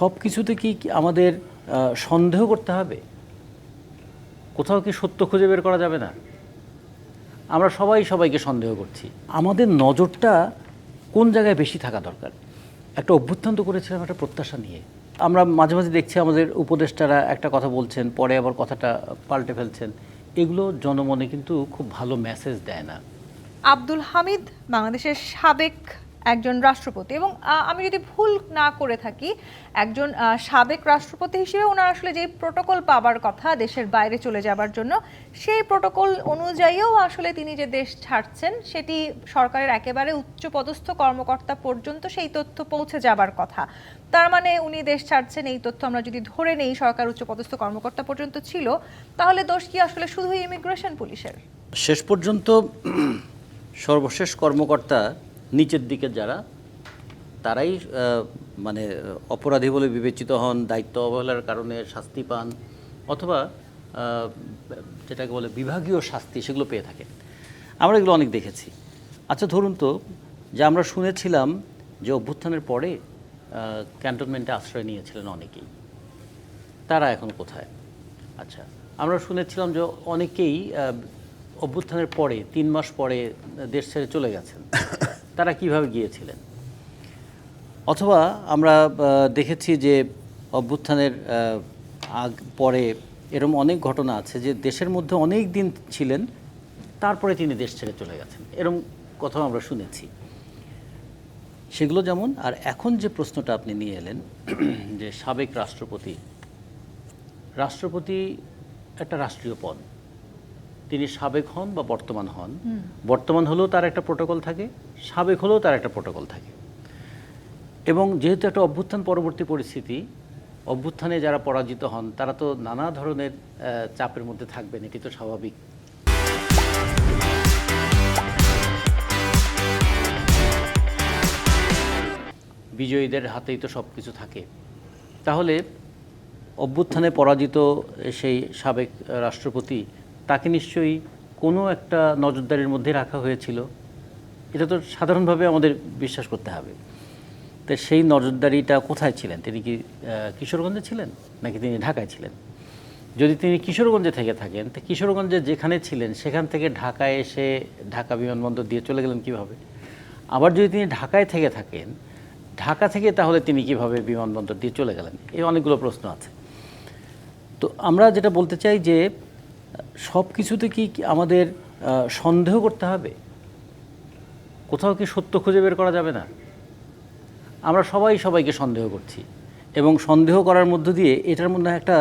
সব কিছুতে কি আমাদের সন্দেহ করতে হবে? কোথাও কি সত্য খুঁজে বের করা যাবে না? আমরা সবাই সবাইকে সন্দেহ করছি। আমাদের নজরটা কোন জায়গায় বেশি থাকা দরকার? একটা অভ্যুত্থান তো করেছিলাম, একটা প্রত্যাশা নিয়ে। আমরা মাঝে মাঝে দেখছি আমাদের উপদেষ্টারা একটা কথা বলছেন, পরে আবার কথাটা পাল্টে ফেলছেন। এগুলো জনমনে কিন্তু খুব ভালো মেসেজ দেয় না। আব্দুল হামিদ, বাংলাদেশের সাবেক একজন রাষ্ট্রপতি। এবং আমি যদি ভুল না করে থাকি, একজন সাবেক রাষ্ট্রপতি হিসেবে ওনার আসলে যে প্রোটোকল পাবার কথা দেশের বাইরে চলে যাবার জন্য, সেই প্রোটোকল অনুযায়ীও আসলে তিনি যে দেশ ছাড়ছেন, সেটি সরকারের একেবারে উচ্চপদস্থ কর্মকর্তা পর্যন্ত সেই তথ্য পৌঁছে যাবার কথা। তার মানে উনি দেশ ছাড়ছেন, এই তথ্য আমরা যদি ধরে নেই, সরকার উচ্চপদস্থ কর্মকর্তা পর্যন্ত ছিল, তাহলে দোষ কি আসলে শুধুই ইমিগ্রেশন পুলিশের? শেষ পর্যন্ত সর্বশেষ কর্মকর্তা নিচের দিকে যারা, তারাই মানে অপরাধী বলে বিবেচিত হন, দায়িত্ব অবহেলার কারণে শাস্তি পান, অথবা যেটাকে বলে বিভাগীয় শাস্তি, সেগুলো পেয়ে থাকেন। আমরা এগুলো অনেক দেখেছি। আচ্ছা ধরুন তো, যে আমরা শুনেছিলাম যে অভ্যুত্থানের পরে ক্যান্টনমেন্টে আশ্রয় নিয়েছিলেন অনেকেই। তারা এখন কোথায়? আচ্ছা আমরা শুনেছিলাম যে অনেকেই অভ্যুত্থানের পরে, তিন মাস পরে, দেশ ছেড়ে চলে গেছেন। তারা কীভাবে গিয়েছিলেন? অথবা আমরা দেখেছি যে অভ্যুত্থানের আগ, পরে এরকম অনেক ঘটনা আছে যে দেশের মধ্যে অনেক দিন ছিলেন, তারপরে তিনি দেশ ছেড়ে চলে গেছেন। এরকম কথাও আমরা শুনেছি। সেগুলো যেমন, আর এখন যে প্রশ্নটা আপনি নিয়ে এলেন, যে সাবেক রাষ্ট্রপতি রাষ্ট্রপতি একটা রাষ্ট্রীয় পদ। তিনি সাবেক হন বা বর্তমান হন বর্তমান হলেও তার একটা প্রোটোকল থাকে সাবেক হলেও তার একটা প্রোটোকল থাকে। এবং যেহেতু একটা অভ্যুত্থান পরবর্তী পরিস্থিতি অভ্যুত্থানে যারা পরাজিত হন তারা তো নানা ধরনের চাপের মধ্যে থাকবেন এটি তো স্বাভাবিক। বিজয়ীদের হাতেই তো সব কিছু থাকে। তাহলে অভ্যুত্থানে পরাজিত সেই সাবেক রাষ্ট্রপতি তাকে নিশ্চয়ই কোনো একটা নজরদারির মধ্যে রাখা হয়েছিল। এটা তো সাধারণভাবে আমাদের বিশ্বাস করতে হবে। তো সেই নজরদারিটা কোথায় ছিলেন? তিনি কি কিশোরগঞ্জে ছিলেন? নাকি তিনি ঢাকায় ছিলেন? যদি তিনি কিশোরগঞ্জে থেকে থাকেন, তো কিশোরগঞ্জে যেখানে ছিলেন, সেখান থেকে ঢাকায় এসে ঢাকা বিমানবন্দর দিয়ে চলে গেলেন কীভাবে? আবার যদি তিনি ঢাকায় থেকে থাকেন, ঢাকা থেকে তাহলে তিনি কীভাবে বিমানবন্দর দিয়ে চলে গেলেন? এই অনেকগুলো প্রশ্ন আছে। তো আমরা যেটা বলতে চাই যে সব কিছুতে কি আমাদের সন্দেহ করতে হবে? কোথাও কি সত্য খুঁজে বের করা যাবে না? আমরা সবাই সবাইকে সন্দেহ করছি এবং সন্দেহ করার মধ্য দিয়ে এটার মধ্যে একটা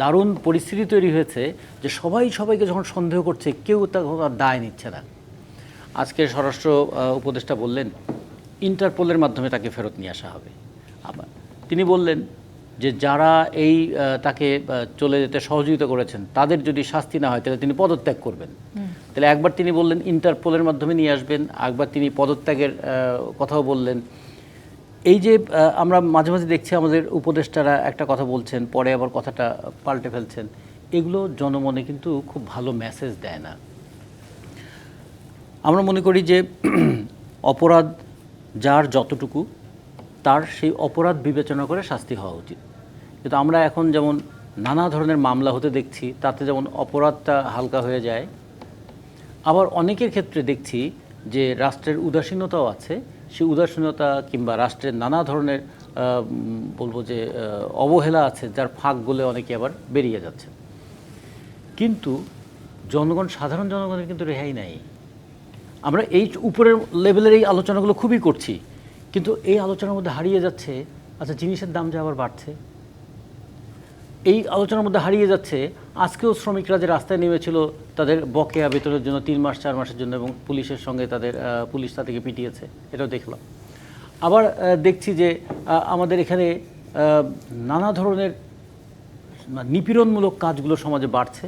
দারুণ পরিস্থিতি তৈরি হয়েছে যে সবাই সবাইকে যখন সন্দেহ করছে, কেউ আর দায় নিচ্ছে না। আজকে স্বরাষ্ট্র উপদেষ্টা বললেন, ইন্টারপোলের মাধ্যমে তাকে ফেরত নিয়ে আসা হবে। আবার তিনি বললেন যে যারা এই তাকে চলে যেতে সহযোগিতা করেছেন তাদের যদি শাস্তি না হয় তাহলে তিনি পদত্যাগ করবেন। তাহলে একবার তিনি বললেন ইন্টারপোলের মাধ্যমে নিয়ে আসবেন একবার তিনি পদত্যাগের কথাও বললেন। এই যে আমরা মাঝে মাঝে দেখছি আমাদের উপদেষ্টারা একটা কথা বলছেন পরে আবার কথাটা পাল্টে ফেলছেন। এগুলো জনমনে কিন্তু খুব ভালো মেসেজ দেয় না। আমরা মনে করি যে অপরাধ যার যতটুকু তার সেই অপরাধ বিবেচনা করে শাস্তি হওয়া উচিত। কিন্তু আমরা এখন যেমন নানা ধরনের মামলা হতে দেখছি, তাতে যেমন অপরাধটা হালকা হয়ে যায়, আবার অনেকের ক্ষেত্রে দেখছি যে রাষ্ট্রের উদাসীনতাও আছে সেই উদাসীনতা কিংবা রাষ্ট্রের নানা ধরনের বলব যে অবহেলা আছে, যার ফাঁক গলে অনেকে আবার বেরিয়ে যাচ্ছে। কিন্তু জনগণ, সাধারণ জনগণের কিন্তু রেহাই নাই। আমরা এই উপরের লেভেলের এই আলোচনাগুলো খুবই করছি, কিন্তু এই আলোচনার মধ্যে হারিয়ে যাচ্ছে আচ্ছা জিনিসের দাম যে আবার বাড়ছে? এই আলোচনার মধ্যে হারিয়ে যাচ্ছে, আজকেও শ্রমিকরা যে রাস্তায় নেমেছিল তাদের বকেয়া বেতনের জন্য তিন মাস, চার মাসের জন্য এবং পুলিশের সঙ্গে তাদের পুলিশ তাদেরকে পিটিয়েছে, এটাও দেখলাম। আবার দেখছি যে আমাদের এখানে নানা ধরনের নিপীড়নমূলক কাজগুলো সমাজে বাড়ছে,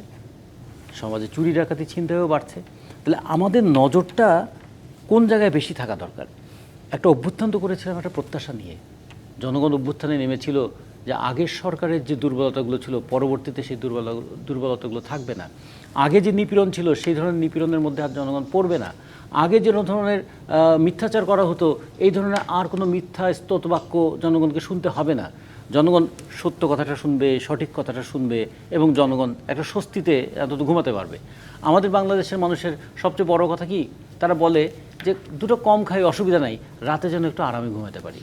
সমাজে চুরি, ডাকাতি, ছিনতাইও বাড়ছে। তাহলে আমাদের নজরটা কোন জায়গায় বেশি থাকা দরকার? একটা অভ্যুত্থান তো করেছিলাম, একটা প্রত্যাশা নিয়ে। জনগণ অভ্যুত্থানে নেমেছিল যে আগের সরকারের যে দুর্বলতাগুলো ছিল, পরবর্তীতে সেই দুর্বল, দুর্বলতাগুলো থাকবে না। আগে যে নিপীড়ন ছিল, সেই ধরনের নিপীড়নের মধ্যে আর জনগণ পড়বে না। আগে যে ধরনের মিথ্যাচার করা হতো, এই ধরনের আর কোনো মিথ্যা স্তোত বাক্য জনগণকে শুনতে হবে না। জনগণ সত্য কথাটা শুনবে, সঠিক কথাটা শুনবে এবং জনগণ একটা স্বস্তিতে অন্তত ঘুমাতে পারবে। আমাদের বাংলাদেশের মানুষের সবচেয়ে বড় কথা কি? তারা বলে যে, দুটো কম খাই, অসুবিধা নাই। রাতে যেন একটু আরামে ঘুমাতে পারি।